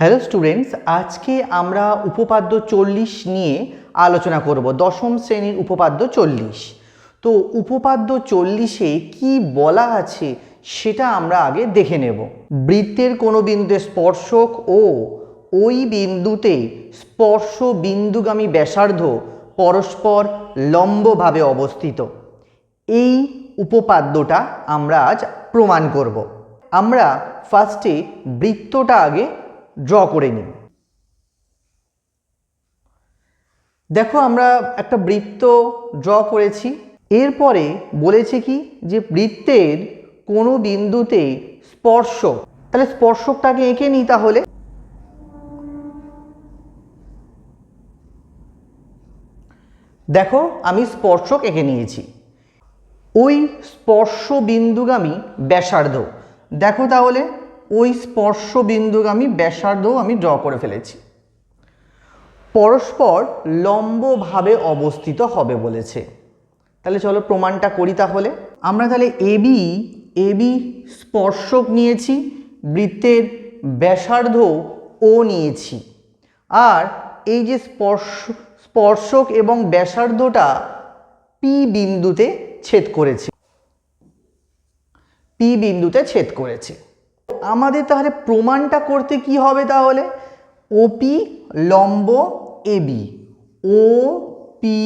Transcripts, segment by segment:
Hello students, আজকে আমরা উপপাদ্য চল্লিশ নিয়ে আলোচনা করব, দশম শ্রেণির উপপাদ্য চল্লিশ। তো উপপাদ্য চল্লিশে কি বলা আছে সেটা আমরা আগে দেখে নেব। বৃত্তের কোনো বিন্দুতে স্পর্শক ও ওই বিন্দুতে স্পর্শ বিন্দুগামী ব্যাসার্ধ পরস্পর লম্বভাবে অবস্থিত। এই উপপাদ্যটা আমরা আজ প্রমাণ করব। আমরা ফার্স্টে বৃত্তটা আগে ড্র করে নিই দেখো, আমরা একটা বৃত্ত ড্র করেছি। এরপরে বলেছে কি যে বৃত্তের কোনো বিন্দুতে স্পর্শক, তাহলে স্পর্শকটাকে এঁকে নিই তাহলে। দেখো, আমি স্পর্শক এঁকে নিয়েছি। ওই স্পর্শ বিন্দুগামী ব্যাসার্ধ, দেখো তাহলে। ওই স্পর্শ আমি ব্যাসার্ধ আমি ড্র করে ফেলেছি। পরস্পর লম্বভাবে অবস্থিত হবে বলেছে। তাহলে চলো প্রমাণটা করি তাহলে। আমরা তাহলে এবি এবি স্পর্শক নিয়েছি, বৃত্তের ব্যাসার্ধ ও নিয়েছি। আর এই যে স্পর্শ, স্পর্শক এবং ব্যাসার্ধটা পি বিন্দুতে ছেদ করেছে। পি বিন্দুতে ছেদ করেছে। আমাদের তাহলে প্রমাণটা করতে কি হবে তাহলে? ওপি লম্ব এবি ও পি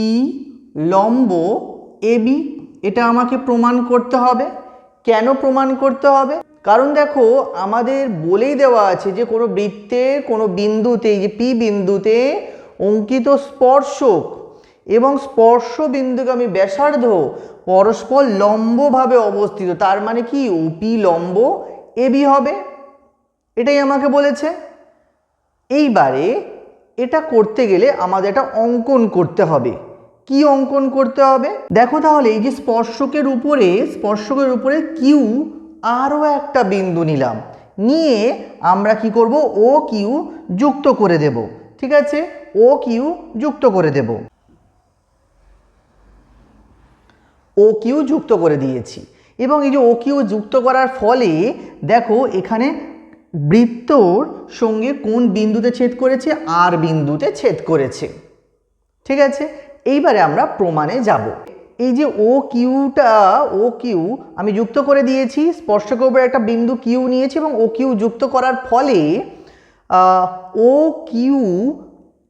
লম্ব এবি এটা আমাকে প্রমাণ করতে হবে। কেন প্রমাণ করতে হবে? কারণ দেখো, আমাদের বলেই দেওয়া আছে যে কোনো বৃত্তের কোনো বিন্দুতে যে পি বিন্দুতে অঙ্কিত স্পর্শক এবং স্পর্শ বিন্দুকে আমি ব্যাসার্ধ পরস্পর লম্বভাবে অবস্থিত। তার মানে কি? ওপি লম্ব এবি হবে, এটাই আমাকে বলেছে। এইবারে এটা করতে গেলে আমাদের একটা অঙ্কন করতে হবে। কি অঙ্কন করতে হবে? দেখো তাহলে এই যে স্পর্শকের উপরে স্পর্শকের উপরে কিউ আরও একটা বিন্দু নিলাম। নিয়ে আমরা কি করব? ও কিউ যুক্ত করে দেব। ঠিক আছে? ও কিউ যুক্ত করে দেব। ও কিউ যুক্ত করে দিয়েছি। এবং এই যে ও কিউ যুক্ত করার ফলে, দেখো এখানে বৃত্তর সঙ্গে কোন বিন্দুতে ছেদ করেছে? আর বিন্দুতে ছেদ করেছে। ঠিক আছে? এইবারে আমরা প্রমাণে যাব। এই যে ও কিউটা ও কিউ আমি যুক্ত করে দিয়েছি স্পর্শকের উপরে একটা বিন্দু কিউ নিয়েছি এবং ও কিউ যুক্ত করার ফলে ও কিউ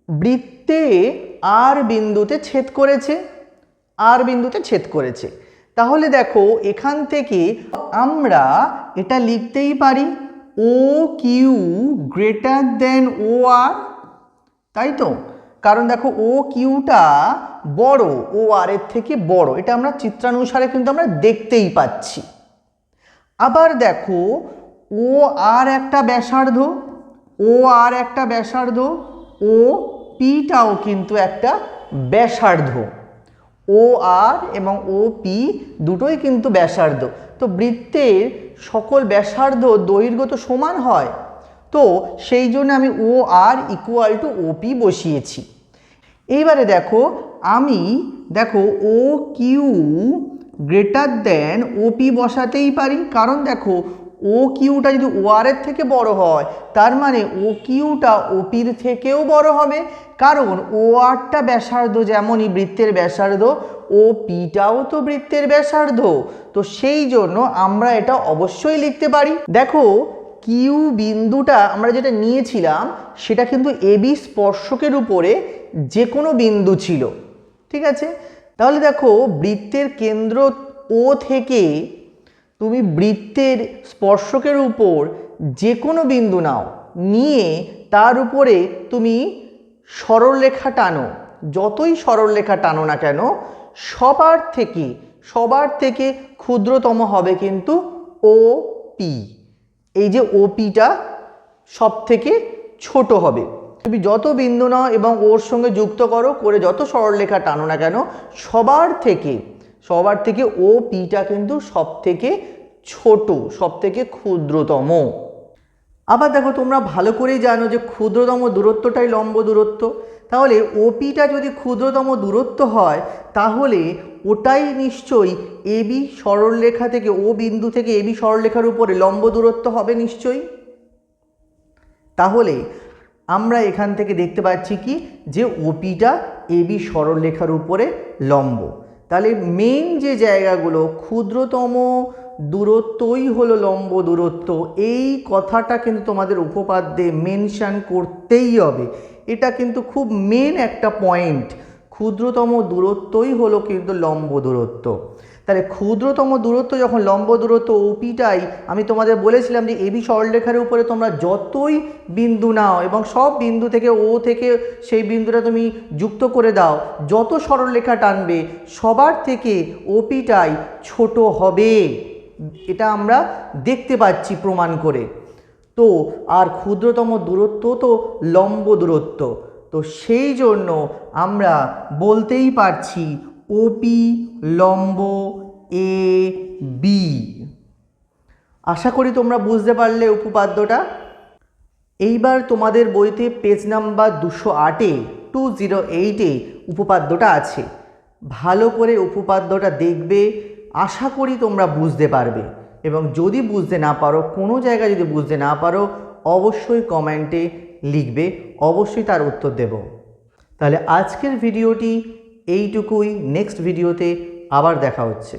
বৃত্তে আর বিন্দুতে ছেদ করেছে, আর বিন্দুতে ছেদ করেছে। তাহলে দেখো, এখান থেকে আমরা এটা লিখতেই পারি ও কিউ গ্রেটার দেন ও আর তাই তো? কারণ দেখো ও কিউটা বড় ও আর এর থেকে বড়। এটা আমরা চিত্রানুসারে কিন্তু আমরা দেখতেই পাচ্ছি। আবার দেখো ও আর একটা ব্যাসার্ধ ও আর একটা ব্যাসার্ধ ও পিটাও কিন্তু একটা ব্যাসার্ধ। ও আর এবং ও পি দুটোই কিন্তু ব্যাসার্ধ। তো বৃত্তের সকল ব্যাসার্ধ দৈর্ঘ্য তো সমান হয়। তো সেই জন্য আমি ও আর ইকুয়াল টু ওপি বসিয়েছি। এইবারে দেখো, আমি দেখো ও কিউ গ্রেটার দেন ওপি বসাতেই পারি। কারণ দেখো ও কিউটা যদি ওয়ারের থেকে বড় হয়, তার মানে ও কিউটা ওপির থেকেও বড় হবে। কারণ ও আরটা ব্যাসার্ধ যেমনই বৃত্তের ব্যাসার্ধ ও পিটাও তো বৃত্তের ব্যাসার্ধ। তো সেই জন্য আমরা এটা অবশ্যই লিখতে পারি। দেখো কিউ বিন্দুটা আমরা যেটা নিয়েছিলাম, সেটা কিন্তু এবি স্পর্শকের উপরে যে কোনো বিন্দু ছিল। ঠিক আছে? তাহলে দেখো, বৃত্তের কেন্দ্র ও থেকে তুমি বৃত্তের স্পর্শকের উপর যে কোনো বিন্দু নাও, নিয়ে তার উপরে তুমি সরলরেখা টানো। যতই সরলরেখা টানো না কেন, সবার থেকে সবার থেকে ক্ষুদ্রতম হবে কিন্তু ও পি এই যে ওপিটা সব থেকে ছোট হবে। তুমি যত বিন্দু নাও এবং ওর সঙ্গে যুক্ত করো, করে যত সরলরেখা টানো না কেন, সবার থেকে সবার থেকে ও পিটা কিন্তু সব থেকে ছোট সব থেকে ক্ষুদ্রতম। আবার দেখো, তোমরা ভালো করেই জানো যে ক্ষুদ্রতম দূরত্বটাই লম্ব দূরত্ব। তাহলে ওপিটা যদি ক্ষুদ্রতম দূরত্ব হয়, তাহলে ওটাই নিশ্চয়ই এবি সরলরেখা থেকে ও বিন্দু থেকে এবি সরলরেখার উপরে লম্ব দূরত্ব হবে নিশ্চয়ই। তাহলে আমরা এখান থেকে দেখতে পাচ্ছি কি? যে ওপিটা এবি সরলরেখার উপরে লম্ব। তাহলে মেন যে জায়গাগুলো, ক্ষুদ্রতম দূরত্বই হলো লম্ব দূরত্ব। এই কথাটা কিন্তু তোমাদের উপপাদ্যে মেনশান করতেই হবে। এটা কিন্তু খুব মেন একটা পয়েন্ট ক্ষুদ্রতম দূরত্বই হলো কিন্তু লম্ব দূরত্ব। তাহলে ক্ষুদ্রতম দূরত্ব যখন লম্ব দূরত্ব ওপিটাই আমি তোমাদের বলেছিলাম যে এবি সরলরেখার উপরে তোমরা যতই বিন্দু নাও এবং সব বিন্দু থেকে ও থেকে সেই বিন্দুটা তুমি যুক্ত করে দাও, যত সরলরেখা টানবে সবার থেকে ওপিটাই ছোট হবে। এটা আমরা দেখতে পাচ্ছি প্রমাণ করে। তো আর ক্ষুদ্রতম দূরত্ব তো লম্ব দূরত্ব। তো সেই জন্য আমরা বলতেই পারছি ওপি লম্ব এ বি আশা করি তোমরা বুঝতে পারলে উপপাদ্যটা। এইবার তোমাদের বইতে পেজ নাম্বার দুশো আটে টু জিরো এইটে উপপাদ্যটা আছে। ভালো করে উপপাদ্যটা দেখবে, আশা করি তোমরা বুঝতে পারবে। এবং যদি বুঝতে না পারো, কোনো জায়গায় যদি বুঝতে না পারো, অবশ্যই কমেন্টে লিখবে, অবশ্যই তার উত্তর দেব। তাহলে আজকের ভিডিওটি এইটুকুই নেক্সট ভিডিওতে আবার দেখা হচ্ছে।